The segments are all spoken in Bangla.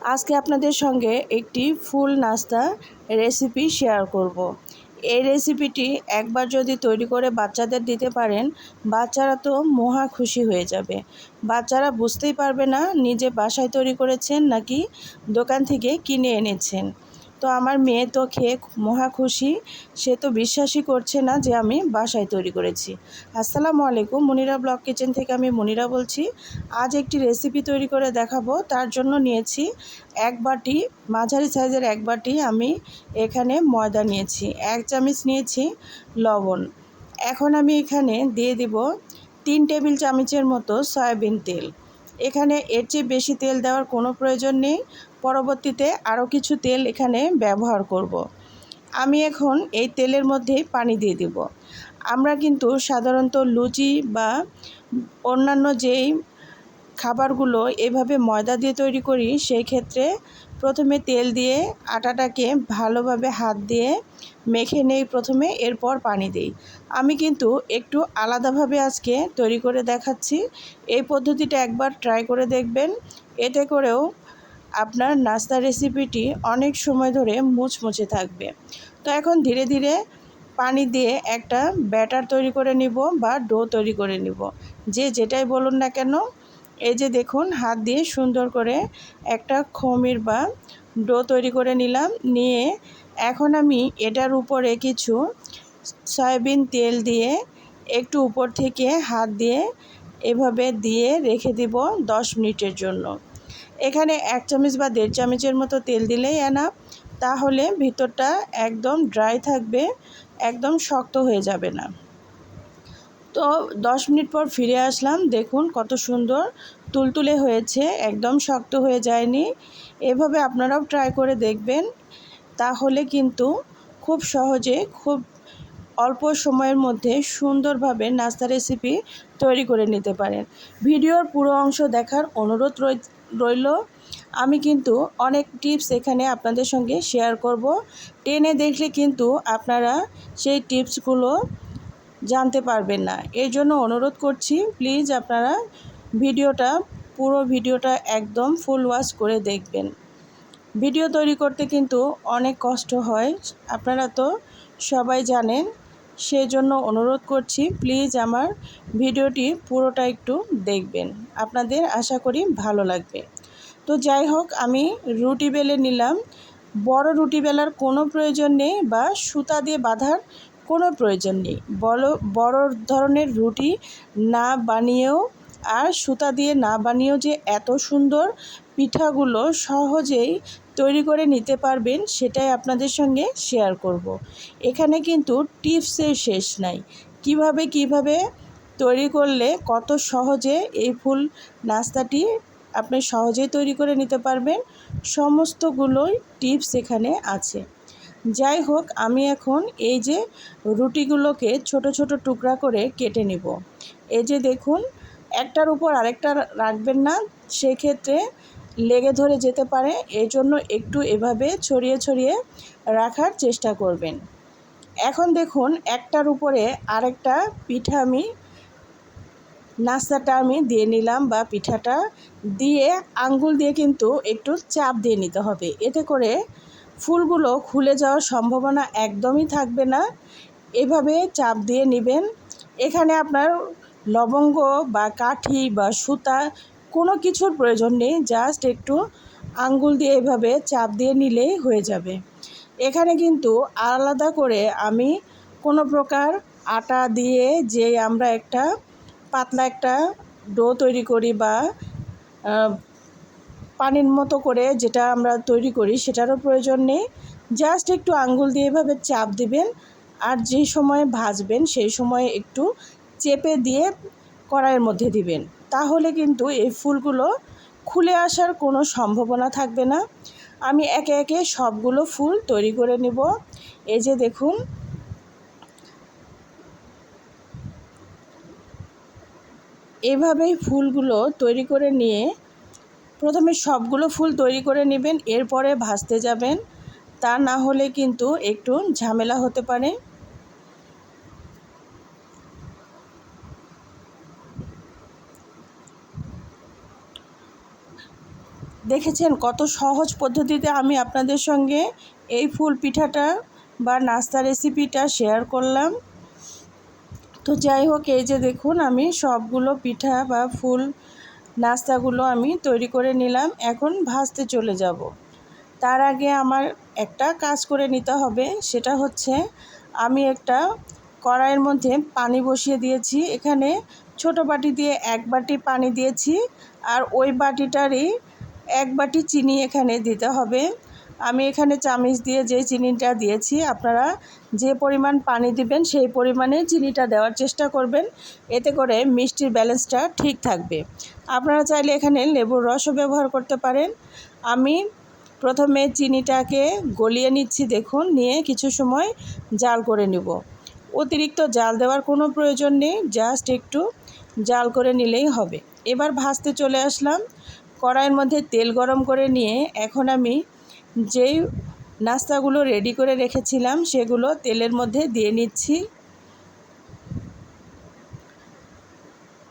আজকে আপনাদের সঙ্গে একটি ফুল নাস্তা রেসিপি শেয়ার করব। এই রেসিপিটি একবার যদি তৈরি করে বাচ্চাদের দিতে পারেন, বাচ্চারা তো মহা খুশি হয়ে যাবে বাচ্চারা বুঝতেই পারবে না, নিজে বাসায় তৈরি করেছেন নাকি দোকান থেকে কিনে এনেছেন তো আমার মেয়ে তো খেয়ে মহা খুশি। সে তো বিশ্বাসই করছে না যে আমি বাসায় তৈরি করেছি। আসসালামু আলাইকুম, মনিরা ব্লক কিচেন থেকে আমি মনিরা বলছি। আজ একটি রেসিপি তৈরি করে দেখাবো। তার জন্য নিয়েছি এক বাটি, মাঝারি সাইজের এক বাটি আমি এখানে ময়দা নিয়েছি। এক চামচ নিয়েছি লবণ। এখন আমি এখানে দিয়ে দিব তিন টেবিল চামচের মতো সয়াবিন তেল। এখানে এর চেয়ে বেশি তেল দেওয়ার কোনো প্রয়োজন নেই। পরবর্তীতে আরও কিছু তেল এখানে ব্যবহার করব। আমি এখন এই তেলের মধ্যে পানি দিয়ে দিব। আমরা কিন্তু সাধারণত লুচি বা অন্যান্য যেই খাবারগুলো এভাবে ময়দা দিয়ে তৈরি করি, সেই ক্ষেত্রে প্রথমে তেল দিয়ে আটাটাকে ভালোভাবে হাত দিয়ে মেখে নেই প্রথমে, এরপর পানি দিই। আমি কিন্তু একটু আলাদাভাবে আজকে তৈরি করে দেখাচ্ছি। এই পদ্ধতিটা একবার ট্রাই করে দেখবেন। এতে করেও আপনার নাস্তা রেসিপিটি অনেক সময় ধরে মুচমুচে থাকবে। তো এখন ধীরে ধীরে পানি দিয়ে একটা ব্যাটার তৈরি করে নিব বা ডো তৈরি করে নিব। যে যেটাই বলুন না কেন, এই যে দেখুন, হাত দিয়ে সুন্দর করে একটা খমির বা ডো তৈরি করে নিলাম। নিয়ে এখন আমি এটার উপরে কিছু সয়াবিন তেল দিয়ে একটু উপর থেকে হাত দিয়ে এভাবে দিয়ে রেখে দিব দশ মিনিটের জন্য। এখানে এক চামচ বা দেড় চামচের মতো তেল দিলেই এনা তাহলে ভিতরটা একদম ড্রাই থাকবে, একদম শক্ত হয়ে যাবে না। তো দশ মিনিট পর ফিরে আসলাম, দেখুন কত সুন্দর তুলতুলে হয়েছে, একদম শক্ত হয়ে যায়নি। এভাবে আপনারাও ট্রাই করে দেখবেন, তাহলে কিন্তু খুব সহজে, খুব অল্প সময়ের মধ্যে সুন্দরভাবে নাস্তা রেসিপি তৈরি করে নিতে পারেন। ভিডিওর পুরো অংশ দেখার অনুরোধ রইল। আমি কিন্তু অনেক টিপস এখানে আপনাদের সঙ্গে শেয়ার করব। টেনে দেখলে কিন্তু আপনারা সেই টিপসগুলো জানতে পারবেন না। এর জন্য অনুরোধ করছি, প্লিজ আপনারা ভিডিওটা, পুরো ভিডিওটা একদম ফুল ওয়াশ করে দেখবেন। ভিডিও তৈরি করতে কিন্তু অনেক কষ্ট হয়। আপনারা তো সবাই জানেন সেজন্য অনুরোধ করছি প্লিজ আমার ভিডিওটি পুরোটা একটু দেখবেন। আপনাদের আশা করি ভালো লাগবে। তো যাই হোক, আমি রুটি বেলে নিলাম। বড় রুটি বেলার কোনো প্রয়োজন নেই বা সুতা দিয়ে বাঁধার কোনো প্রয়োজন নেই। বড় বড় ধরনের রুটি না বানিয়েও আর সুতা দিয়ে না বানিয়েও যে এত সুন্দর পিঠাগুলো সহজেই তৈরি করে নিতে পারবেন, সেটাই আপনাদের সঙ্গে শেয়ার করব। এখানে কিন্তু টিপসের শেষ নাই। কীভাবে কীভাবে তৈরি করলে কত সহজে এই ফুল নাস্তাটি আপনি সহজেই তৈরি করে নিতে পারবেন, সমস্তগুলোই টিপস এখানে আছে। যাই হোক, আমি এখন এই যে রুটিগুলোকে ছোট ছোট টুকরা করে কেটে নিব। এই যে দেখুন, একটার উপর আরেকটা রাখবেন না, সেক্ষেত্রে লেগে ধরে যেতে পারে এই জন্য একটু এভাবে ছড়িয়ে ছড়িয়ে রাখার চেষ্টা করবেন। এখন দেখুন, একটার উপরে আরেকটা পিঠা আমি, নাস্তাটা আমি দিয়ে নিলাম বা পিঠাটা দিয়ে আঙ্গুল দিয়ে কিন্তু একটু চাপ দিয়ে নিতে হবে। এতে করে ফুলগুলো খুলে যাওয়ার সম্ভাবনা একদমই থাকবে না। এভাবে চাপ দিয়ে নেবেন। এখানে আপনার লবঙ্গ বা কাঠি বা সুতা কোনো কিছুর প্রয়োজন নেই জাস্ট একটু আঙ্গুল দিয়ে এভাবে চাপ দিয়ে নিলেই হয়ে যাবে। এখানে কিন্তু আলাদা করে আমি কোনো প্রকার আটা দিয়ে যে আমরা একটা পাতলা একটা ডো তৈরি করি বা পানির মতো করে যেটা আমরা তৈরি করি সেটারও প্রয়োজন নেই। জাস্ট একটু আঙ্গুল দিয়ে এভাবে চাপ দিবেন আর যেই সময় ভাজবেন সেই সময় একটু চেপে দিয়ে কড়াইয়ের মধ্যে দিবেন। তাহলে কিন্তু এই ফুলগুলো খুলে আসার কোনো সম্ভাবনা থাকবে না। আমি একে একে সবগুলো ফুল তৈরি করে নেব। এই যে দেখুন। এভাবেই ফুলগুলো তৈরি করে নিয়ে প্রথমে সবগুলো ফুল তৈরি করে নেবেন, এরপরে ভাজতে যাবেন। তা না হলে কিন্তু একটু ঝামেলা হতে পারে। দেখেছেন কত সহজ পদ্ধতিতে আমি আপনাদের সঙ্গে এই ফুল পিঠাটা বা নাস্তা রেসিপিটা শেয়ার করলাম। তো যাই হোক, এই যে দেখুন, আমি সবগুলো পিঠা বা ফুল নাস্তাগুলো আমি তৈরি করে নিলাম। এখন ভাজতে চলে যাব। তার আগে আমার একটা কাজ করে নিতে হবে। সেটা হচ্ছে, আমি একটা কড়াইয়ের মধ্যে পানি বসিয়ে দিয়েছি। এখানে ছোট বাটি দিয়ে এক বাটি পানি দিয়েছি। আর ওই বাটিটারই এক বাটি চিনি এখানে দিতে হবে। আমি এখানে চামিচ দিয়ে যে চিনিটা দিয়েছি, আপনারা যে পরিমাণ পানি দিবেন সেই পরিমাণে চিনিটা দেওয়ার চেষ্টা করবেন। এতে করে মিষ্টির ব্যালেন্সটা ঠিক থাকবে। আপনারা চাইলে এখানে লেবুর রসও ব্যবহার করতে পারেন। আমি প্রথমে চিনিটাকে গলিয়ে নিচ্ছি, দেখুন, নিয়ে কিছু সময় জাল করে নিব। অতিরিক্ত জাল দেওয়ার কোনো প্রয়োজন নেই, জাস্ট একটু জাল করে নিলেই হবে। এবার ভাজতে চলে আসলাম। কড়াইয়ের মধ্যে তেল গরম করে নিয়ে এখন আমি যেই নাস্তাগুলো রেডি করে রেখেছিলাম, সেগুলো তেলের মধ্যে দিয়ে নিচ্ছি।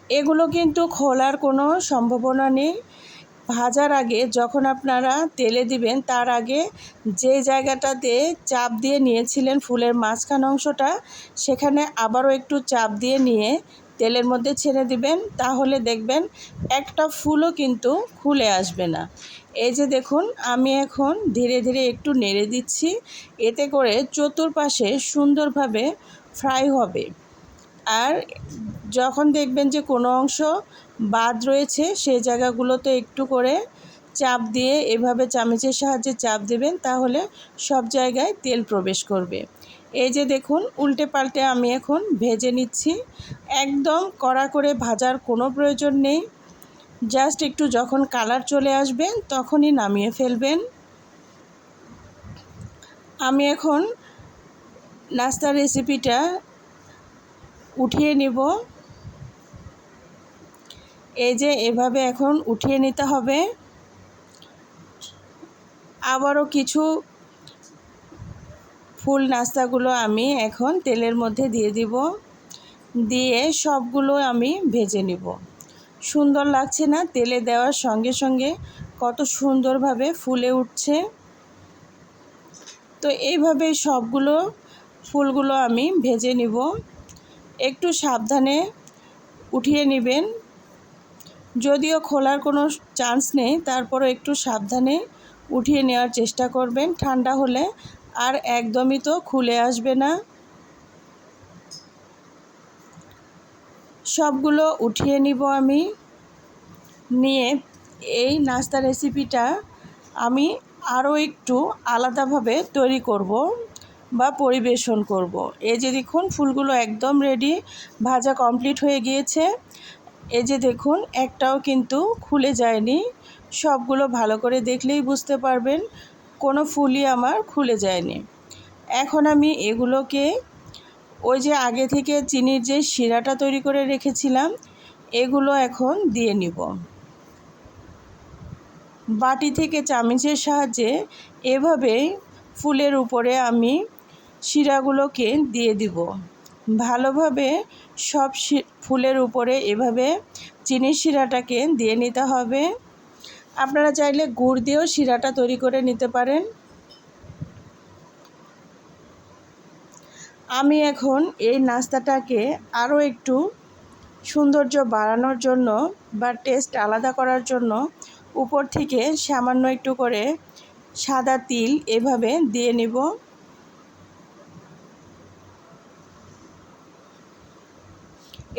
এগুলো কিন্তু খোলার কোনো সম্ভাবনা নেই। ভাজার আগে যখন আপনারা তেলে দিবেন, তার আগে যে জায়গাটাতে চাপ দিয়ে নিয়েছিলেন ফুলের মাঝখান অংশটা, সেখানে আবারও একটু চাপ দিয়ে নিয়ে তেলের মধ্যে ছেড়ে দিবেন, তাহলে দেখবেন একটা ফুলও কিন্তু খুলে আসবে না। এই যে দেখুন, আমি এখন ধীরে ধীরে একটু নেড়ে দিচ্ছি, এতে করে চতুর্পাশে সুন্দরভাবে ফ্রাই হবে। আর যখন দেখবেন যে কোনো অংশ বাদ রয়েছে সেই জায়গাগুলোতে একটু করে চাপ দিয়ে এভাবে চামচের সাহায্যে চাপ দেবেন, তাহলে সব জায়গায় তেল প্রবেশ করবে। এই যে দেখুন, উল্টে পাল্টে আমি এখন ভেজে নিচ্ছি। একদম কড়া করে ভাজার কোনো প্রয়োজন নেই। জাস্ট একটু যখন কালার চলে আসবেন তখনই নামিয়ে ফেলবেন। আমি এখন নাস্তার রেসিপিটা উঠিয়ে নিব। এই যে এভাবে এখন উঠিয়ে নিতে হবে। আবারও কিছু ফুল নাস্তাগুলো আমি এখন তেলের মধ্যে দিয়ে দিব। দিয়ে সবগুলো আমি ভেজে নিব। সুন্দর লাগছে না তেলে দেওয়ার সঙ্গে সঙ্গে? কত সুন্দরভাবে ফুলে উঠছে। তো এইভাবে সবগুলো ফুলগুলো আমি ভেজে নিব। একটু সাবধানে উঠিয়ে নেবেন। যদিও খোলার কোনো চান্স নেই, তারপরও একটু সাবধানে উঠিয়ে নেওয়ার চেষ্টা করবেন। ঠান্ডা হলে আর একদমই তো খুলে আসবে না। সবগুলো উঠিয়ে নিব আমি। নিয়ে এই নাস্তা রেসিপিটা আমি আরও একটু আলাদাভাবে তৈরি করব বা পরিবেশন করব। এই যে দেখুন, ফুলগুলো একদম রেডি ভাজা কমপ্লিট হয়ে গিয়েছে। এই যে দেখুন, একটাও কিন্তু খুলে যায়নি। সবগুলো ভালো করে দেখলেই বুঝতে পারবেন। কোনো ফুলই আমার খুলে যায়নি। এখন আমি এগুলোকে ওই যে আগে থেকে চিনির যে শিরাটা তৈরি করে রেখেছিলাম, এগুলো এখন দিয়ে নিব। বাটি থেকে চামিচের সাহায্যে এভাবেই ফুলের উপরে আমি শিরাগুলোকে দিয়ে দিব। ভালোভাবে সব ফুলের উপরে এভাবে চিনির শিরাটাকে দিয়ে নিতে হবে। আপনারা চাইলে গুড় দিয়েও শিরাটা তৈরি করে নিতে পারেন। আমি এখন এই নাস্তাটাকে আরও একটু সৌন্দর্য বাড়ানোর জন্য বা টেস্ট আলাদা করার জন্য উপর থেকে সামান্য একটু করে সাদা তিল এভাবে দিয়ে নিব।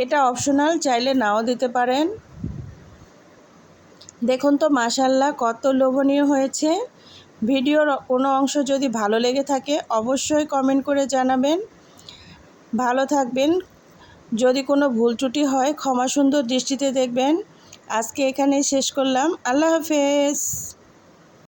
এটা অপশনাল, চাইলে নাও দিতে পারেন। দেখুন তো মাসাল্লাহ কত লোভনীয় হয়েছে। ভিডিওর কোনো অংশ যদি ভালো লেগে থাকে, অবশ্যই কমেন্ট করে জানাবেন। ভালো থাকবেন। যদি কোনো ভুল ত্রুটি হয়, ক্ষমা সুন্দর দৃষ্টিতে দেখবেন। আজকে এখানেই শেষ করলাম। আল্লাহ হাফেজ।